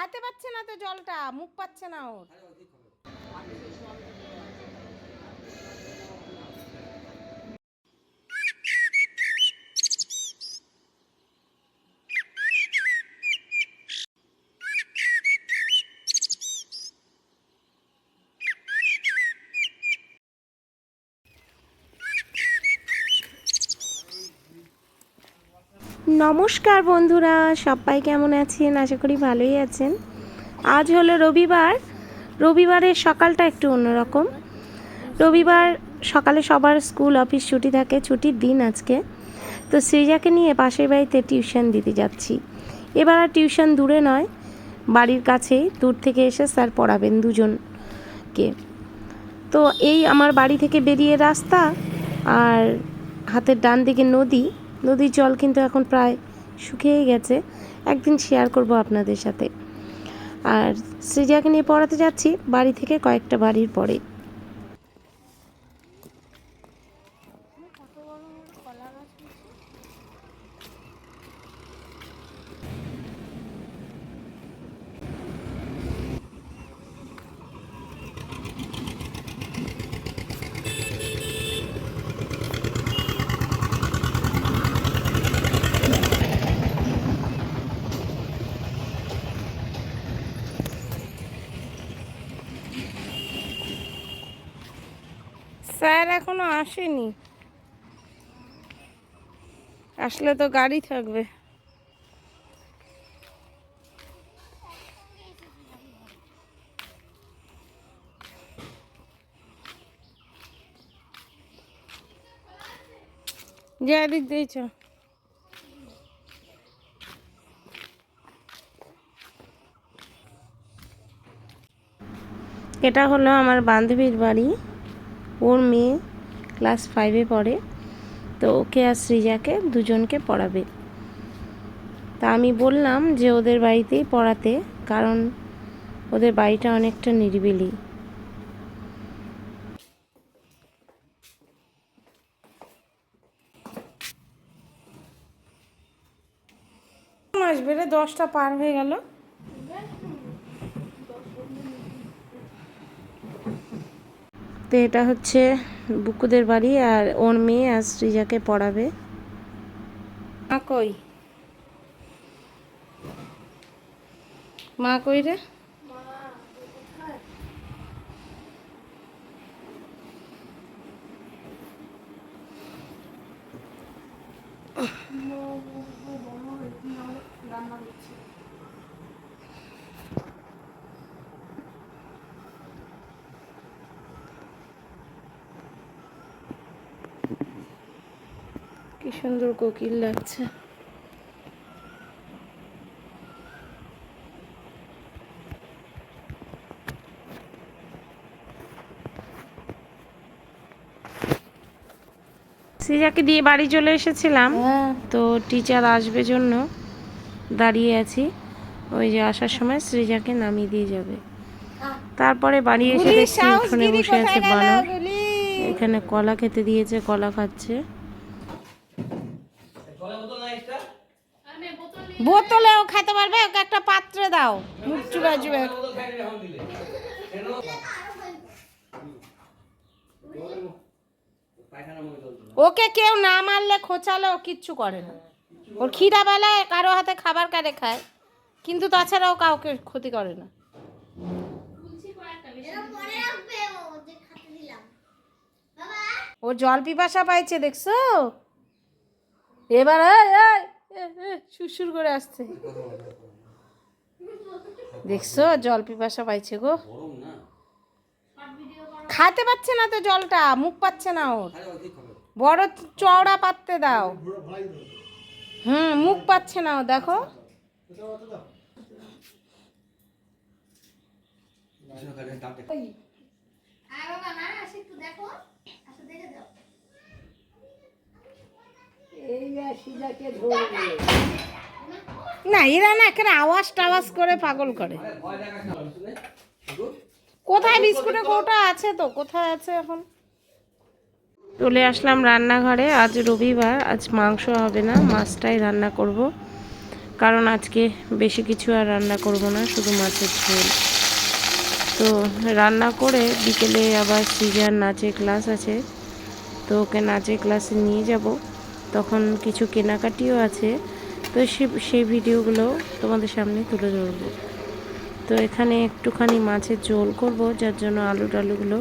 খাতে পাচ্ছে না তো জলটা মুখ পাচ্ছে না ওর। নমস্কার বন্ধুরা, সবাই কেমন আছেন? আশা করি ভালোই আছেন। আজ হলো রবিবার। রবিবারের সকালটা একটু অন্যরকম। রবিবার সকালে সবার স্কুল, অফিস ছুটি থাকে, ছুটির দিন আজকে। তো সৃজাকে নিয়ে পাশের বাড়িতে টিউশন দিতে যাচ্ছি। এবার আর টিউশন দূরে নয়, বাড়ির কাছেই। দূর থেকে এসে স্যার পড়াবেন দুজনকে। তো এই আমার বাড়ি থেকে বেরিয়ে রাস্তা আর হাতের ডান দিকে নদী। নদীর জল কিন্তু এখন প্রায় শুকিয়েই গেছে। একদিন শেয়ার করব আপনাদের সাথে। আর সৃজাকে নিয়ে পড়াতে যাচ্ছি, বাড়ি থেকে কয়েকটা বাড়ির পরে। স্যার এখনও আসেনি। আসলে তো গাড়ি থাকবে। যে দিয়েছ এটা হলো আমার বান্ধবীর বাড়ি। ওর মেয়ে ক্লাস ফাইভে পড়ে, তো ওকে আর সৃজাকে দুজনকে পড়াবে। তা আমি বললাম যে ওদের বাড়িতেই পড়াতে, কারণ ওদের বাড়িটা অনেকটা নিরিবিলি। আসবে রে, দশটা পার হয়ে গেল। তো এটা হচ্ছে বুকুদের বাড়ি আর ওর মেয়ে আর সৃজাকে পড়াবে মা কই মা কই রে কি সুন্দর কোকিল লাগছে। সৃজাকে দিয়ে বাড়ি চলে এসেছিলাম। হ্যাঁ। তো টিচার আসবে জন্য দাঁড়িয়ে আছি। ওই যে আসার সময় সৃজাকে নামিয়ে দিয়ে যাবে। তারপরে বাড়ি এসে দেখছি উঠোনে বসে আছে বানর। এখানে কলা খেতে দিয়েছে কলা খাচ্ছে। বোতলেও খেতে পারবে, ওকে একটা পাত্রে দাও। মুখ চুবা ওকে কেউ না মারলে খোঁচালে, ও কিচ্ছু করে না। ওর খিদা বেলায় কারও হাতে খাবার কারে খায়, কিন্তু তাছাড়াও কাউকে ক্ষতি করে না। ও জল পিপাসা পাইছে, দেখছ? এবার সুরসুর করে আসছে। দেখছ জল পিপাসা পাইছে গো। খাতে পাচ্ছে না তো জলটা মুখ পাচ্ছে না ওর। বড় চওড়া পাততে দাও। হুম মুখ পাচ্ছে না ও দেখো। না, এরা না এখানে আওয়াজ টাওয়াজ করে পাগল করে। কোথায় বিস্কুটের কৌটা আছে তো? কোথায় আছে এখন? চলে আসলাম রান্নাঘরে। আজ রবিবার, আজ মাংস হবে না, মাছটাই রান্না করব। কারণ আজকে বেশি কিছু আর রান্না করব না, শুধু মাছের ঝোল। তো রান্না করে বিকেলে আবার সিজার নাচে ক্লাস আছে, তো ওকে নাচে ক্লাসে নিয়ে যাব। তখন কিছু কেনাকাটিও আছে। তো সে, সেই ভিডিওগুলো তোমাদের সামনে তুলে ধরবো। তো এখানে একটুখানি মাছের ঝোল করব, যার জন্য আলু টালুগুলো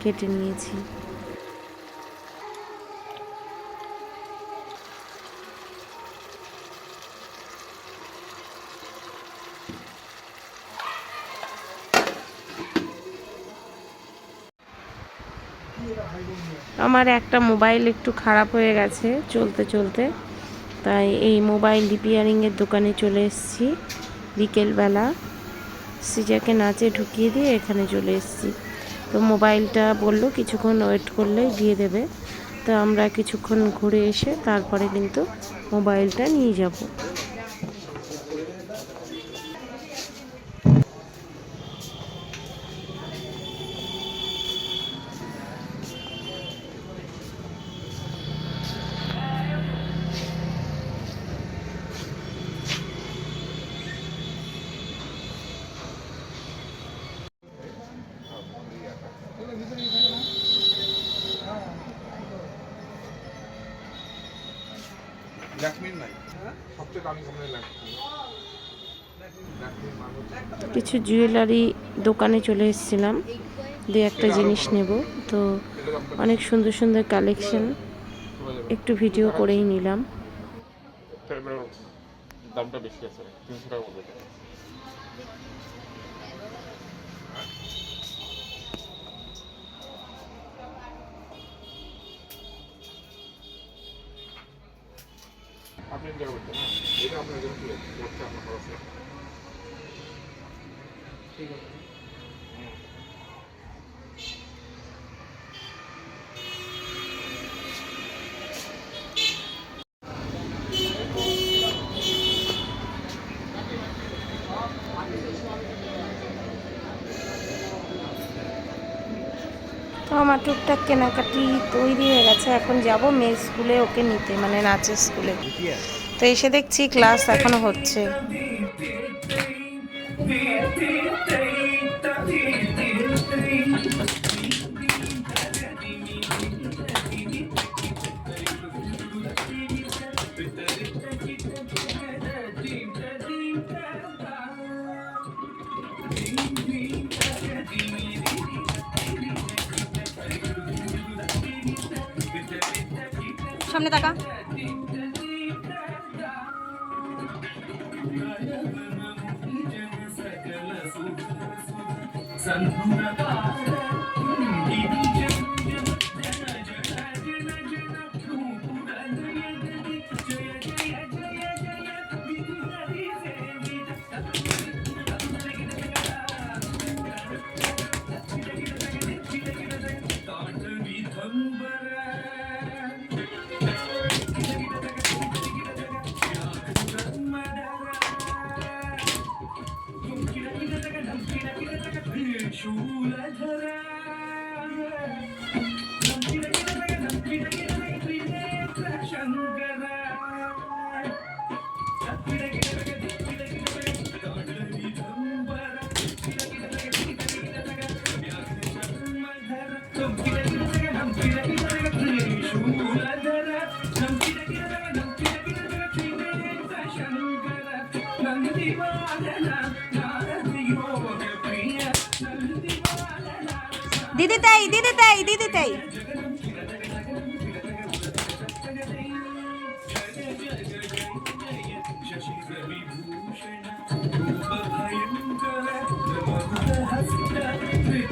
কেটে নিয়েছি। আমার একটা মোবাইল একটু খারাপ হয়ে গেছে চলতে চলতে। তাই এই মোবাইল রিপেয়ারিংয়ের দোকানে চলে এসেছি। বিকেলবেলা সিজাকে নাচে ঢুকিয়ে দিয়ে এখানে চলে এসেছি। তো মোবাইলটা বলল কিছুক্ষণ ওয়েট করলেই দিয়ে দেবে। তো আমরা কিছুক্ষণ ঘুরে এসে তারপরে কিন্তু মোবাইলটা নিয়ে যাব। কিছু জুয়েলারি দোকানে চলে এসেছিলাম। দু একটা জিনিস নেব। তো অনেক সুন্দর সুন্দর কালেকশন একটু ভিডিও করেই নিলাম। দামটা বেশি আছে তিনশো টাকা আপনি এটা করতেন না এটা আপনার জন্য ঠিক আছে করতে আপনার খরচ ঠিক তো আমার টুকটাক কেনাকাটি তৈরি হয়ে গেছে, এখন যাব মেয়ে স্কুলে, ওকে নিতে মানে নাচের স্কুলে। তো এসে দেখছি ক্লাস এখনও হচ্ছে। সামনে তাকা দিদি তাই দিদি তাই দিদি তাই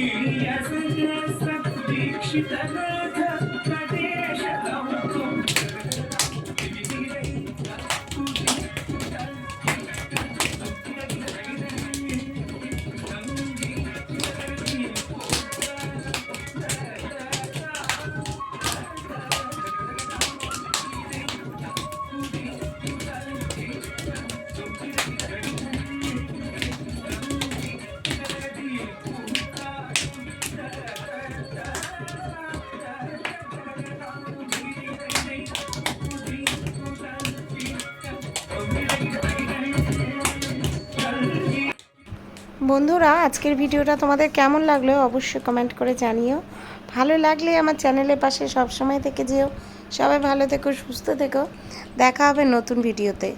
शक्ति दीक्षितः বন্ধুরা, আজকের ভিডিওটা তোমাদের কেমন লাগল অবশ্যই কমেন্ট করে জানিও। ভালো লাগলে আমার চ্যানেলের পাশে সবসময় থেকে যেও। সবাই ভালো থেকো, সুস্থ থেকো। দেখা হবে নতুন ভিডিওতে।